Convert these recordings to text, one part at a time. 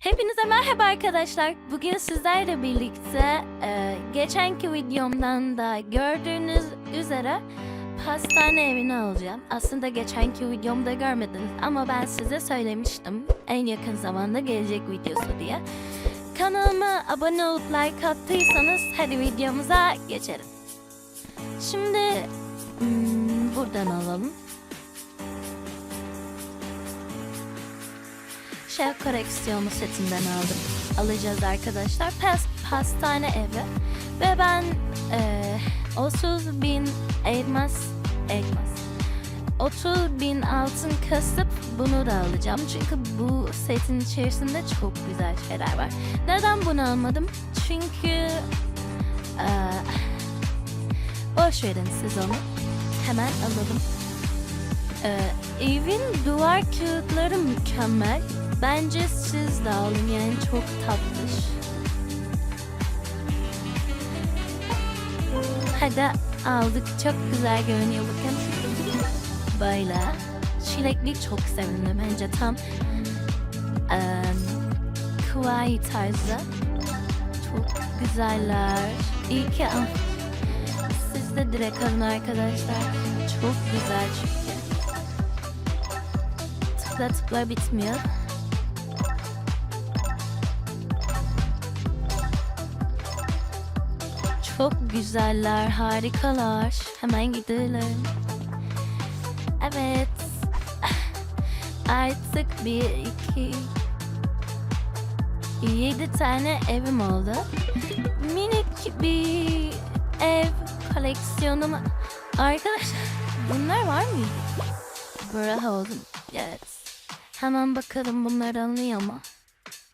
Hepinize merhaba arkadaşlar. Bugün sizlerle birlikte e, geçenki videomdan da gördüğünüz üzere pastane evini alacağım. Aslında geçenki videomda görmediniz ama ben size söylemiştim. En yakın zamanda gelecek videosu diye. Kanalıma abone olup like attıysanız hadi videomuza geçelim. Şimdi hmm, buradan alalım. Şef koleksiyonu setinden aldım. Alacağız arkadaşlar. Pas, pastane evi. Ve ben eee 30 bin elmas, elmas. 30 bin altın kasıp bunu da alacağım. Çünkü bu setin içerisinde çok güzel şeyler var. Neden bunu almadım? Çünkü eee boş verin siz onu. Hemen alalım. Ee, evin duvar kağıtları mükemmel. Bence siz de alın yani çok tatlış. Hadi aldık çok güzel görünüyor bakın. Böyle. Çilekli çok sevindim bence tam eee kawaii tarzı. Çok güzeller. İyi ki al. Siz de direkt alın arkadaşlar. Çok güzel çünkü. Tıkla tıkla bitmiyor. Çok güzeller, harikalar. Hemen gidelim. Evet. Artık bir, iki, yedi tane evim oldu. Minik bir ev koleksiyonum. Arkadaşlar bunlar var mıydı? Bravo. Evet. Hemen bakalım bunlar alınıyor mu?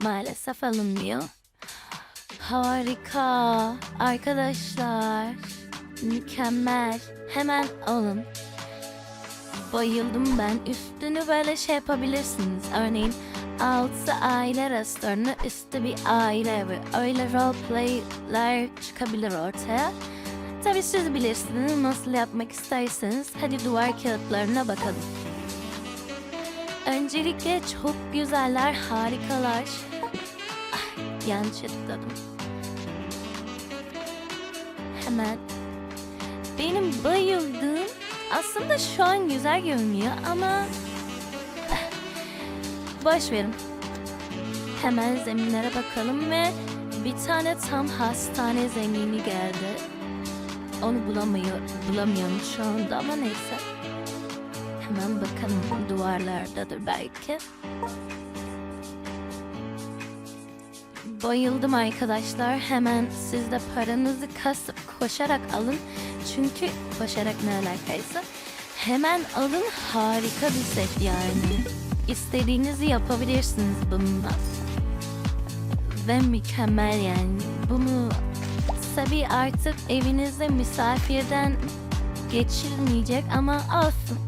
Maalesef alınmıyor. Harika. Arkadaşlar. Mükemmel. Hemen alın. Bayıldım ben. Üstünü böyle şey yapabilirsiniz. Örneğin altı aile restoranı, üstü bir aile evi. Öyle roleplayler çıkabilir ortaya. Tabii siz bilirsiniz nasıl yapmak isterseniz. Hadi duvar kağıtlarına bakalım. Öncelikle çok güzeller, harikalar. Ah, yanlış tıkladım. Hemen. Benim bayıldığım aslında şu an güzel görünüyor ama boş verin. Hemen zeminlere bakalım ve bir tane tam hastane zemini geldi. Onu bulamıyor, bulamıyorum şu anda ama neyse. Hemen bakalım duvarlardadır belki. Bayıldım arkadaşlar. Hemen siz de paranızı kasıp koşarak alın. Çünkü koşarak ne alakaysa. Hemen alın harika bir set yani. İstediğinizi yapabilirsiniz bununla. Ve mükemmel yani. Bunu tabii artık evinizde misafirden geçilmeyecek ama olsun.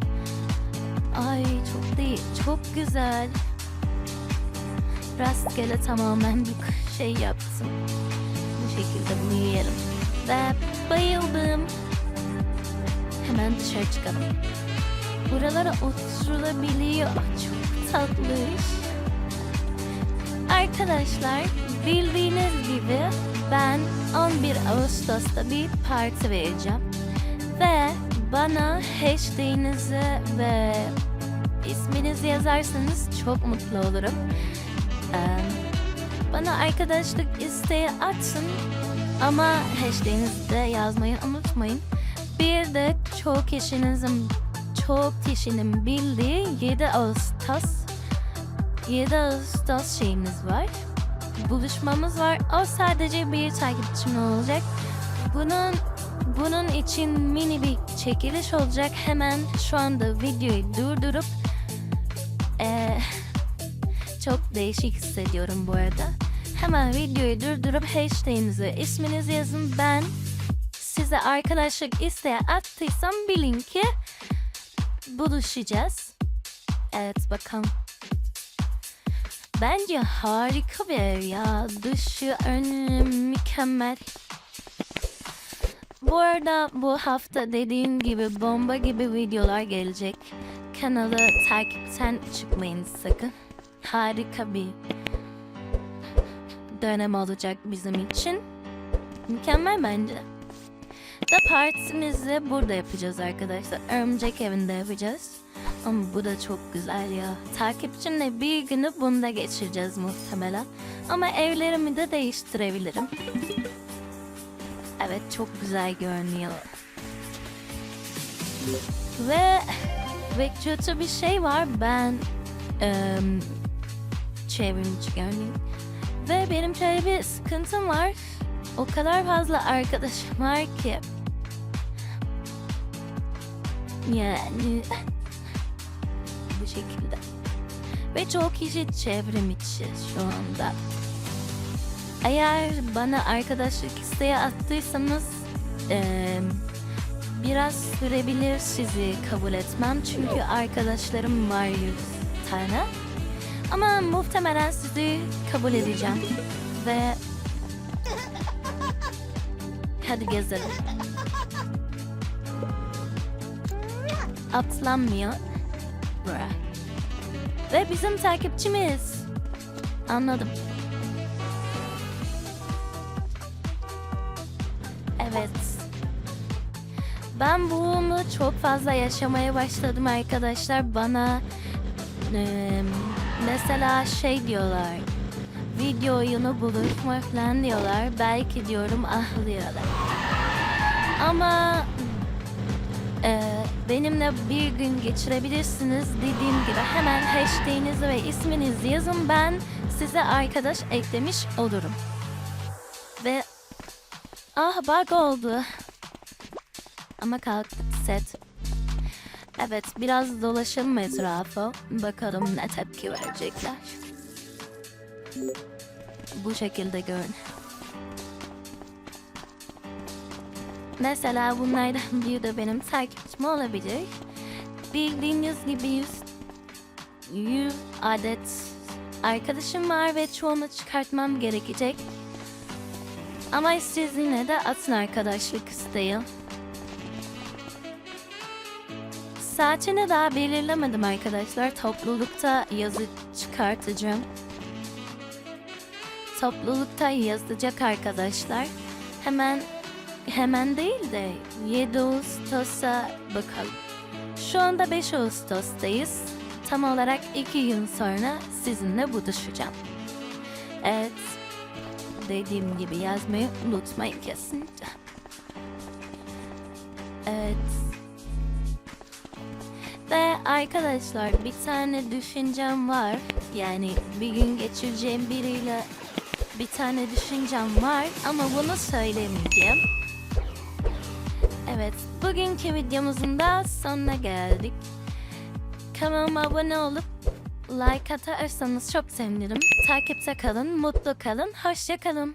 Ay çok değil, çok güzel. Rastgele tamamen bir şey yaptım. Bu şekilde bunu yiyelim. Ve bayıldım. Hemen dışarı çıkalım. Buralara oturulabiliyor. Çok tatlış. Arkadaşlar bildiğiniz gibi ben 11 Ağustos'ta bir parti vereceğim. Ve bana hashtag'inizi ve isminizi yazarsanız çok mutlu olurum. Bana arkadaşlık isteği atın ama hashtag'inizi de yazmayı unutmayın. Bir de çok kişinizin çok kişinin bildiği 7 Ağustos 7 Ağustos şeyimiz var. Buluşmamız var. O sadece bir takipçim olacak. Bunun bunun için mini bir çekiliş olacak. Hemen şu anda videoyu durdurup eee, çok değişik hissediyorum bu arada. Hemen videoyu durdurup hashtag'inizi isminizi yazın. Ben size arkadaşlık isteği attıysam bilin ki buluşacağız. Evet bakalım. Bence harika bir ev ya. Dışı önü mükemmel. Bu arada bu hafta dediğim gibi bomba gibi videolar gelecek. Kanalı takipten çıkmayın sakın. Harika bir dönem olacak bizim için. Mükemmel bence. Da partimizi burada yapacağız arkadaşlar. Örümcek evinde yapacağız. Ama bu da çok güzel ya. Takipçimle bir günü bunda geçireceğiz muhtemelen. Ama evlerimi de değiştirebilirim. Evet çok güzel görünüyor. Ve ve kötü bir şey var. Ben eee çevrimiçi görüneyim. Ve benim şöyle bir sıkıntım var. O kadar fazla arkadaşım var ki. Yani bu şekilde. Ve çok kişi çevrim içi şu anda. Eğer bana arkadaşlık isteği attıysanız eee, biraz sürebilir sizi kabul etmem. Çünkü arkadaşlarım var yüz tane. Ama muhtemelen sizi kabul edeceğim. Ve hadi gezelim. Atlanmıyor. Bra. Ve bizim takipçimiz. Anladım. Evet. Ben bunu çok fazla yaşamaya başladım arkadaşlar. Bana eee, mesela şey diyorlar. Video oyunu buluşma falan diyorlar. Belki diyorum ah diyorlar. Ama eee, benimle bir gün geçirebilirsiniz. Dediğim gibi hemen hashtag'inizi ve isminizi yazın. Ben size arkadaş eklemiş olurum. Ve ah bug oldu. Ama kalktı set. Evet biraz dolaşalım etrafı. Bakalım ne tepki verecekler. Bu şekilde görün. Mesela bunlardan biri de benim takipçim olabilir. Bildiğiniz gibi 100, 100 adet arkadaşım var ve çoğunu çıkartmam gerekecek. Ama siz yine de atın arkadaşlık isteği. Saatini daha belirlemedim arkadaşlar. Toplulukta yazı çıkartacağım. Toplulukta yazacak arkadaşlar. Hemen hemen değil de 7 Ağustos'a bakalım. Şu anda 5 Ağustos'tayız. Tam olarak 2 gün sonra sizinle buluşacağım. Evet. Dediğim gibi yazmayı unutmayın kesinlikle. Evet. Ve arkadaşlar bir tane düşüncem var. Yani bir gün geçireceğim biriyle bir tane düşüncem var ama bunu söylemeyeceğim. Evet, bugünkü videomuzun da sonuna geldik. Kanalıma abone olup like atarsanız çok sevinirim. Takipte kalın, mutlu kalın, hoşça kalın.